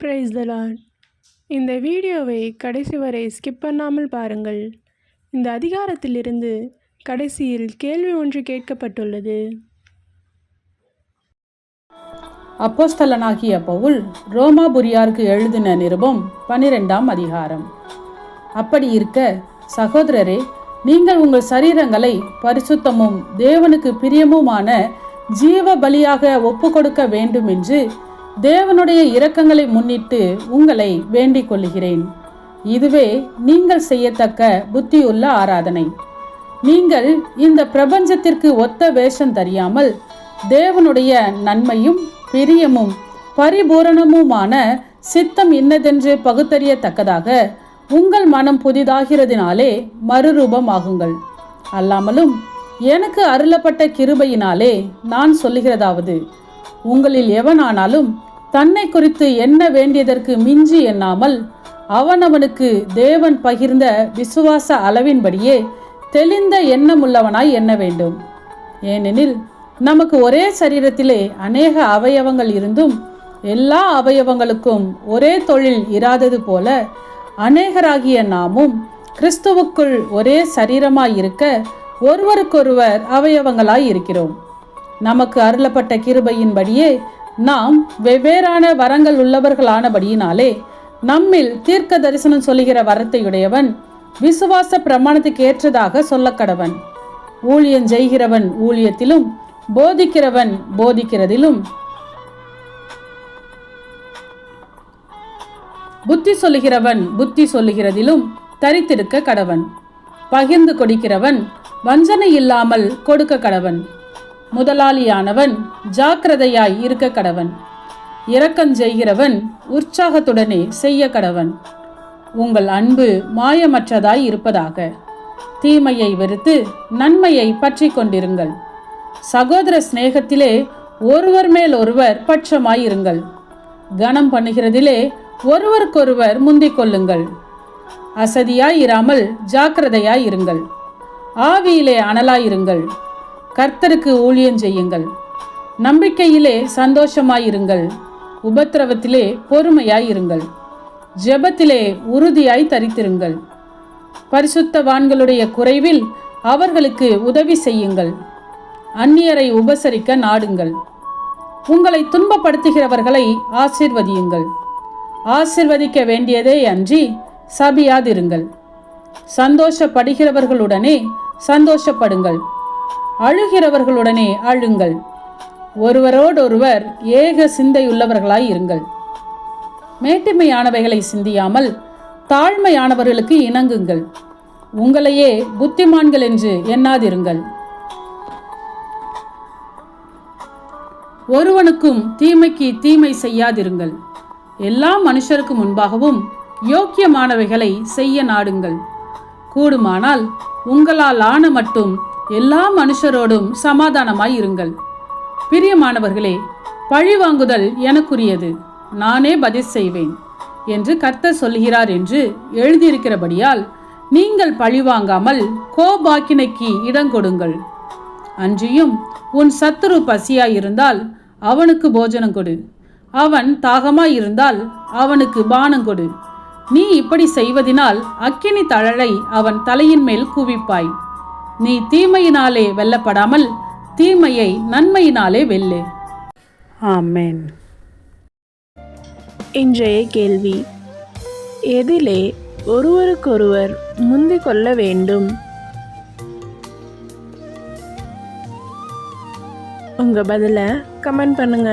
Price தலான் இந்த வீடியோவை கடைசி வரை ஸ்கிப் பண்ணாமல் பாருங்கள். இந்த அதிகாரத்திலிருந்து கடைசியில் கேள்வி ஒன்று கேட்கப்பட்டுள்ளது. அப்போஸ்தலனாகிய பவுல் ரோமாபுரியாருக்கு எழுதின நிருபம் பனிரெண்டாம் அதிகாரம். அப்படி இருக்க சகோதரரே நீங்கள் உங்கள் சரீரங்களை பரிசுத்தமும் தேவனுக்கு பிரியமுமான ஜீவ பலியாக ஒப்புக்கொடுக்க வேண்டும் என்று தேவனுடைய இரக்கங்களை முன்னிட்டு உங்களை வேண்டிக் கொள்கிறேன் இதுவே நீங்கள் செய்யத்தக்க புத்தியுள்ள ஆராதனை. நீங்கள் இந்த பிரபஞ்சத்திற்கு ஒத்த வேஷம் தெரியாமல் தேவனுடைய நன்மையும் பிரியமும் பரிபூரணமுமான சித்தம் இன்னதென்று பகுத்தறியத்தக்கதாக உங்கள் மனம் புதிதாகிறதினாலே மறுரூபமாகுங்கள். அல்லாமலும் எனக்கு அருளப்பட்ட கிருபையினாலே நான் சொல்லுகிறதாவது உங்களில் எவனானாலும் தன்னை குறித்து எண்ண வேண்டியதற்கு மிஞ்சி எண்ணாமல் அவனவனுக்கு தேவன் பகிர்ந்த விசுவாச அளவின்படியே தெளிந்த எண்ணமுள்ளவனாய் எண்ண வேண்டும். ஏனெனில் நமக்கு ஒரே சரீரத்திலே அநேக அவயவங்கள் இருந்தும் எல்லா அவயவங்களுக்கும் ஒரே தொழில் இராதது போல அநேகராகிய நாமும் கிறிஸ்துவுக்குள் ஒரே சரீரமாய் இருக்க ஒருவருக்கொருவர் அவயவங்களாய் இருக்கிறோம். நமக்கு அருளப்பட்ட கிருபையின்படியே நாம் வெவ்வேறான வரங்கள் உள்ளவர்களானபடியினாலே நம்மில் தீர்க்க தரிசனம் சொல்லுகிற வரத்தையுடையவன் விசுவாச பிரமாணத்துக்கு ஏற்றதாக சொல்லக்கடவன். ஊழியம் செய்கிறவன் ஊழியத்திலும் போதிக்கிறவன் போதிக்கிறதிலும். புத்தி சொல்லுகிறவன் புத்தி சொல்லுகிறதிலும் தரித்திருக்க கடவன். பகிர்ந்து கொடுக்கிறவன் வஞ்சனை இல்லாமல் கொடுக்க கடவன். முதலாளியானவன் ஜாக்கிரதையாய் இருக்க கடவன். இரக்கம் செய்கிறவன் உற்சாகத்துடனே செய்ய கடவன். உங்கள் அன்பு மாயமற்றதாய் இருப்பதாக. தீமையை வெறுத்து நன்மையை பற்றி கொண்டிருங்கள். சகோதர சிநேகத்திலே ஒருவர் மேல் ஒருவர் பட்சமாயிருங்கள் கனம் பண்ணுகிறதிலே ஒருவருக்கொருவர் முந்திக் கொள்ளுங்கள். அசதியாய் இராமல் ஜாக்கிரதையாய் இருங்கள். ஆவியிலே அனலாயிருங்கள் கர்த்தருக்கு ஊழியம் செய்யுங்கள். நம்பிக்கையிலே சந்தோஷமாயிருங்கள். உபத்திரவத்திலே பொறுமையாயிருங்கள். ஜெபத்திலே உறுதியாய் தரித்திருங்கள். பரிசுத்தவான்களுடைய குறைவில் அவர்களுக்கு உதவி செய்யுங்கள். அந்நியரை உபசரிக்க நாடுங்கள். உங்களை துன்பப்படுத்துகிறவர்களை ஆசிர்வதியுங்கள். ஆசிர்வதிக்க வேண்டியதே அன்றி சபியாதிருங்கள். சந்தோஷப்படுகிறவர்களுடனே சந்தோஷப்படுங்கள். அழுகிறவர்களுடனே அழுங்கள். ஒருவரோடொருவர் ஏக சிந்தையுள்ளவர்களாய் இருங்கள். மேட்டிமையானவைகளை சிந்தியாமல் தாழ்மையானவர்களுக்கு இணங்குங்கள். உங்களையே புத்திமான்கள் என்று எண்ணாதிருங்கள். ஒருவனுக்கும் தீமைக்கு தீமை செய்யாதிருங்கள். எல்லா மனுஷருக்கு முன்பாகவும் யோக்கியமானவைகளை செய்ய நாடுங்கள். கூடுமானால் உங்களால் ஆன மட்டும் எல்லா மனுஷரோடும் சமாதானமாய் இருங்கள். பிரியமானவர்களே பழி வாங்குதல் எனக்குரியது. நானே பதில் செய்வேன் என்று கர்த்தர் சொல்கிறார் என்று எழுதியிருக்கிறபடியால் நீங்கள் பழிவாங்காமல் கோபாக்கினைக்கு இடங்கொடுங்கள் அன்றியும் உன் சத்துரு பசியாயிருந்தால் அவனுக்கு போஜனம் கொடு. அவன் தாகமாயிருந்தால் அவனுக்கு பானம் கொடு. நீ இப்படி செய்வதினால் அக்கினி தழலை அவன் தலையின் மேல் குவிப்பாய். நீ தீமையினாலே வெல்லப்படாமல் தீமையை நன்மையினாலே வெல்லு. ஆமேன். இன்றைய கேள்வி எதிலே ஒருவருக்கொருவர் முந்திக் கொள்ள வேண்டும்? உங்க பதிலை கமெண்ட் பண்ணுங்க.